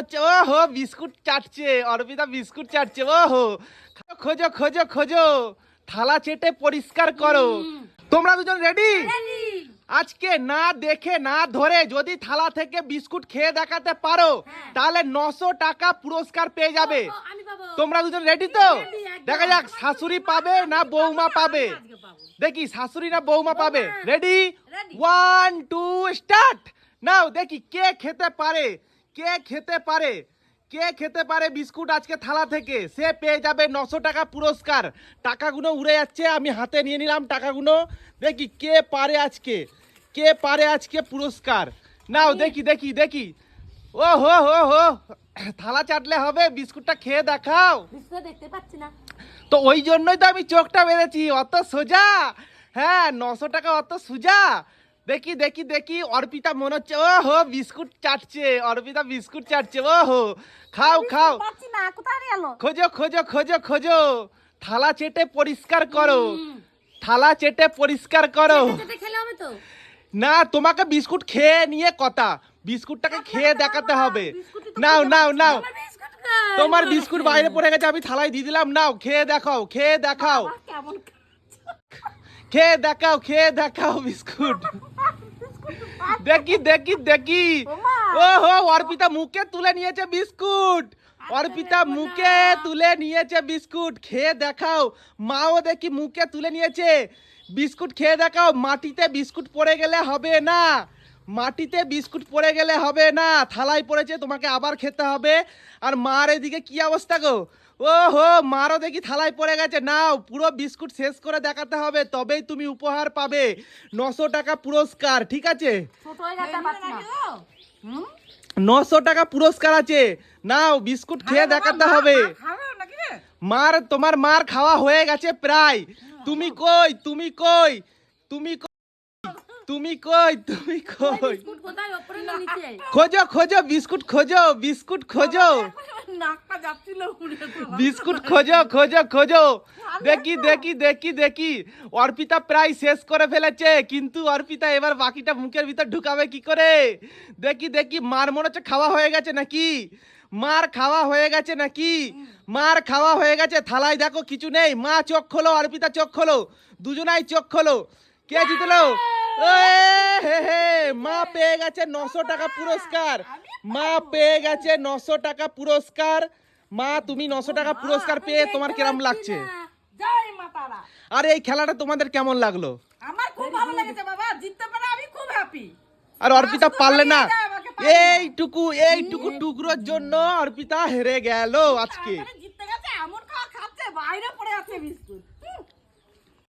হচ্ছে ও হো বিস্কুট চাটছে অর্পিতা বিস্কুট চাটছে ও হো খোঁজো খোঁজো খোঁজো থালা চেটে পরিষ্কার করো। তোমরা দুজন রেডি আজকে না দেখে না ধরে যদি থালা থেকে বিস্কুট খেয়ে দেখাতে পারো তাহলে নশো টাকা পুরস্কার পেয়ে যাবে। তোমরা দুজন রেডি তো? দেখা যাক শাশুড়ি পাবে না বৌমা পাবে? দেখি শাশুড়ি না বৌমা পাবে? Ready one two start now দেখি কে খেতে পারে। কে খেতে পারে? কে খেতে পারে বিস্কুট আজকে থালা থেকে? সে পেয়ে যাবে নশো টাকা পুরস্কার। টাকাগুলো উড়ে যাচ্ছে আমি হাতে নিয়ে নিলাম টাকাগুলো। দেখি কে পারে আজকে? কে পারে আজকে পুরস্কার? নাও দেখি দেখি দেখি। ও হো হো। হো থালা চাটলে হবে বিস্কুটটা খেয়ে দেখাও। দেখতে পাচ্ছি না। তো ওই জন্যই তো আমি চোখটা বেঁধেছি অত সোজা? হ্যাঁ নশো টাকা অত সোজা? দেখি দেখি দেখি অর্পিতা মনে হচ্ছে ও হো বিস্কুট চাটছে অর্পিতা বিস্কুট চাটছে ও হো খাও। খাও খোঁজো খোঁজো খোঁজো খোঁজো। থালা চেটে পরিষ্কার করো। থালা চেটে পরিষ্কার করো। না তোমাকে বিস্কুট খেয়ে নিয়ে কথা। বিস্কুটটাকে খেয়ে দেখাতে হবে। নাও নাও নাও। তোমার বিস্কুট বাইরে পড়ে গেছে আমি থালায় দিয়ে দিলাম নাও খেয়ে দেখাও খেয়ে দেখাও। খেয়ে দেখাও খেয়ে দেখাও বিস্কুট। দেখি দেখি দেখি। ও হো অর্পিতা মুখে তুলে নিয়েছে বিস্কুট। অর্পিতা মুখে তুলে নিয়েছে বিস্কুট। খেয়ে দেখাও। মাও দেখি মুখে তুলে নিয়েছে। বিস্কুট খেয়ে দেখাও। মাটিতে বিস্কুট পড়ে গেলে হবে না। মাটিতে বিস্কুট পড়ে গেলে হবে না থালায় পড়েছে তোমাকে আবার খেতে হবে। আর মার এদিকে কি অবস্থা গো? ও হো মারও দেখি থালায় পড়ে গেছে। নাও পুরো বিস্কুট শেষ করে দেখাতে হবে তবেই তুমি উপহার পাবে। নশো টাকা পুরস্কার ঠিক আছে? ছোট হয়ে গেছে পাচ্ছি না। হুম? নশো টাকা পুরস্কার আছে। নাও বিস্কুট খেয়ে দেখাতে হবে। মার তোমার মার খাওয়া হয়ে গেছে প্রায়। তুমি কই তুমি কই তুমি কই তুমি কই তুমি কই? খোঁজো খোঁজো বিস্কুট খোঁজো বিস্কুট খোঁজো। বিস্কুট খোঁজো খোঁজো খোঁজো। দেখি দেখি দেখি দেখি। অর্পিতা প্রায় শেষ করে ফেলেছে কিন্তু অর্পিতা এবার বাকিটা মুখের ভিতর ঢুকাবে কি করে? দেখি দেখি মার মনে হচ্ছে খাওয়া হয়ে গেছে নাকি? মার খাওয়া হয়ে গেছে নাকি? মার খাওয়া হয়ে গেছে থালায় দেখো কিছু নেই। মা চোখ খোলো অর্পিতা চোখ খোলো। দুজনাই চোখ খোলো। কে জিতলো? মা পেয়ে গেছে নশো টাকা পুরস্কার। মা পেয়ে গেছে নশো টাকা পুরস্কার। মা তুমি নশো টাকা পুরস্কার পেয়ে তোমার কিরম লাগছে? আর এই খেলাটা তোমাদের কেমন লাগল? আমার খুব ভালো লেগেছে বাবা। জিততে পারে আমি খুব হ্যাপি আর অর্পিতা পারলে না? এইটুকু এইটুকু টুকরোর জন্য অর্পিতা হেরে গেল আজকে। জিততে গেছে এমন খাওয়া খাচ্ছে বাইরে পড়ে আছে বিস্কুট।